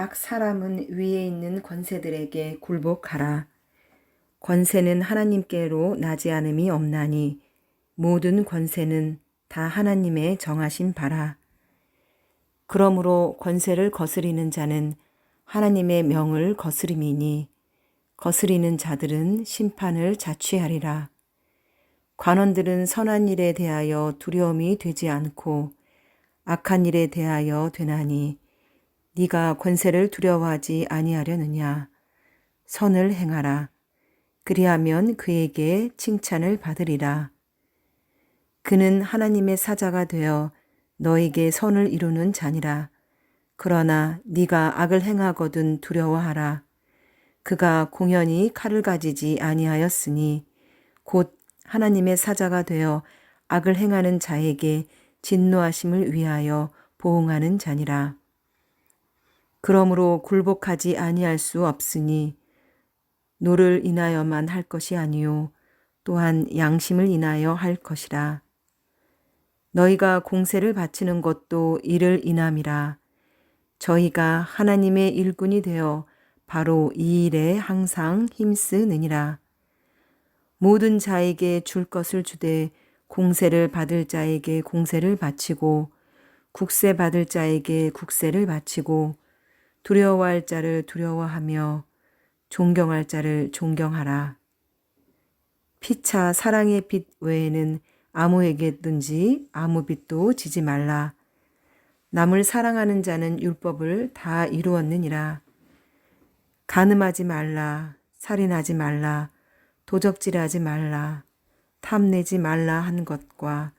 각 사람은 위에 있는 권세들에게 굴복하라. 권세는 하나님께로 나지 않음이 없나니 모든 권세는 다 하나님의 정하신 바라. 그러므로 권세를 거스리는 자는 하나님의 명을 거스림이니 거스리는 자들은 심판을 자취하리라. 관원들은 선한 일에 대하여 두려움이 되지 않고 악한 일에 대하여 되나니 네가 권세를 두려워하지 아니하려느냐? 선을 행하라. 그리하면 그에게 칭찬을 받으리라. 그는 하나님의 사자가 되어 너에게 선을 이루는 자니라. 그러나 네가 악을 행하거든 두려워하라. 그가 공연히 칼을 가지지 아니하였으니 곧 하나님의 사자가 되어 악을 행하는 자에게 진노하심을 위하여 보응하는 자니라. 그러므로 굴복하지 아니할 수 없으니 노를 인하여만 할 것이 아니요 또한 양심을 인하여 할 것이라. 너희가 공세를 바치는 것도 이를 인함이라. 저희가 하나님의 일꾼이 되어 바로 이 일에 항상 힘쓰느니라. 모든 자에게 줄 것을 주되 공세를 받을 자에게 공세를 바치고 국세 받을 자에게 국세를 바치고 두려워할 자를 두려워하며 존경할 자를 존경하라. 피차 사랑의 빛 외에는 아무에게든지 아무 빛도 지지 말라. 남을 사랑하는 자는 율법을 다 이루었느니라. 가늠하지 말라. 살인하지 말라. 도적질하지 말라. 탐내지 말라 한 것과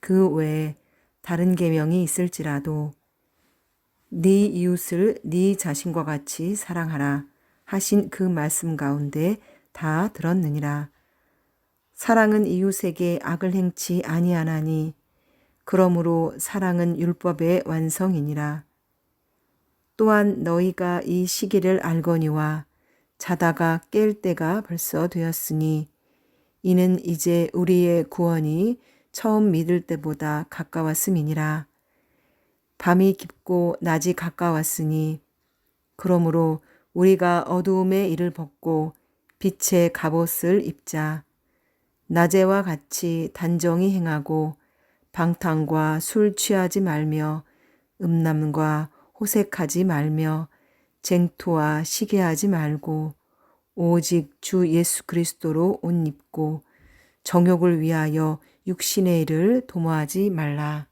그 외에 다른 계명이 있을지라도 네 이웃을 네 자신과 같이 사랑하라 하신 그 말씀 가운데 다 들었느니라. 사랑은 이웃에게 악을 행치 아니하나니 그러므로 사랑은 율법의 완성이니라. 또한 너희가 이 시기를 알거니와 자다가 깰 때가 벌써 되었으니 이는 이제 우리의 구원이 처음 믿을 때보다 가까웠음이니라. 밤이 깊고 낮이 가까웠으니 그러므로 우리가 어두움의 일을 벗고 빛의 갑옷을 입자. 낮에와 같이 단정히 행하고 방탕과 술 취하지 말며 음란과 호색하지 말며 쟁토와 시기하지 말고 오직 주 예수 그리스도로 옷 입고 정욕을 위하여 육신의 일을 도모하지 말라.